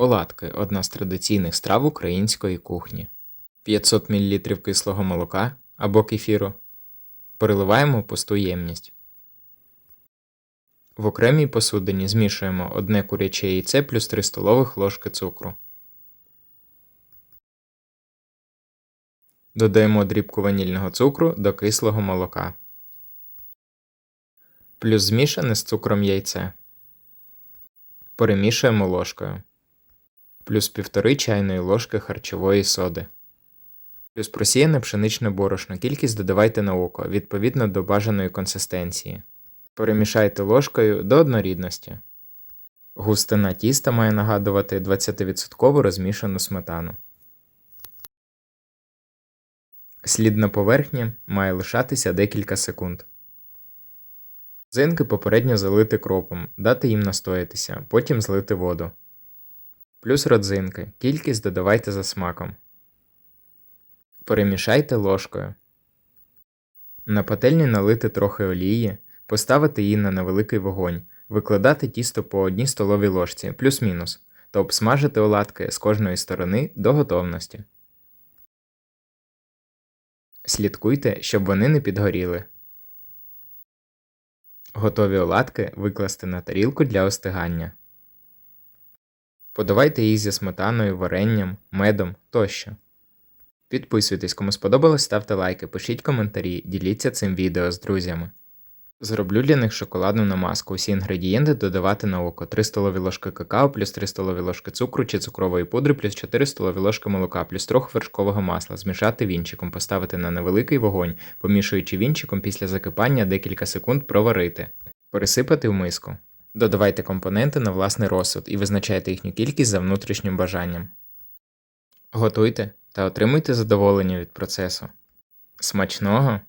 Оладки одна з традиційних страв української кухні. 500 мл кислого молока або кефіру. Переливаємо пусту ємність. В окремій посудині змішуємо одне куряче яйце плюс 3 столових ложки цукру. Додаємо дрібку ванільного цукру до кислого молока. Плюс змішане з цукром яйце. Перемішуємо ложкою. Плюс 1,5 чайної ложки харчової соди. Плюс просіяне пшеничне борошно. Кількість додавайте на око, відповідно до бажаної консистенції. Перемішайте ложкою до однорідності. Густина тіста має нагадувати 20% розмішану сметану. Слід на поверхні має лишатися декілька секунд. Зинки попередньо залити кропом, дати їм настоятися, потім злити воду. Плюс родзинки. Кількість додавайте за смаком. Перемішайте ложкою. На пательню налити трохи олії, поставити її на невеликий вогонь, викладати тісто по одній столовій ложці, плюс-мінус, та обсмажити оладки з кожної сторони до готовності. Слідкуйте, щоб вони не підгоріли. Готові оладки викласти на тарілку для остигання. Подавайте їх зі сметаною, варенням, медом тощо. Підписуйтесь, кому сподобалось, ставте лайки, пишіть коментарі, діліться цим відео з друзями. Зроблю для них шоколадну намазку. Усі інгредієнти додавати на око: 3 столові ложки какао, плюс 3 столові ложки цукру чи цукрової пудри, плюс 4 столові ложки молока, плюс трохи вершкового масла, змішати вінчиком, поставити на невеликий вогонь, помішуючи вінчиком після закипання декілька секунд проварити, пересипати в миску. Додавайте компоненти на власний розсуд і визначайте їхню кількість за внутрішнім бажанням. Готуйте та отримуйте задоволення від процесу. Смачного!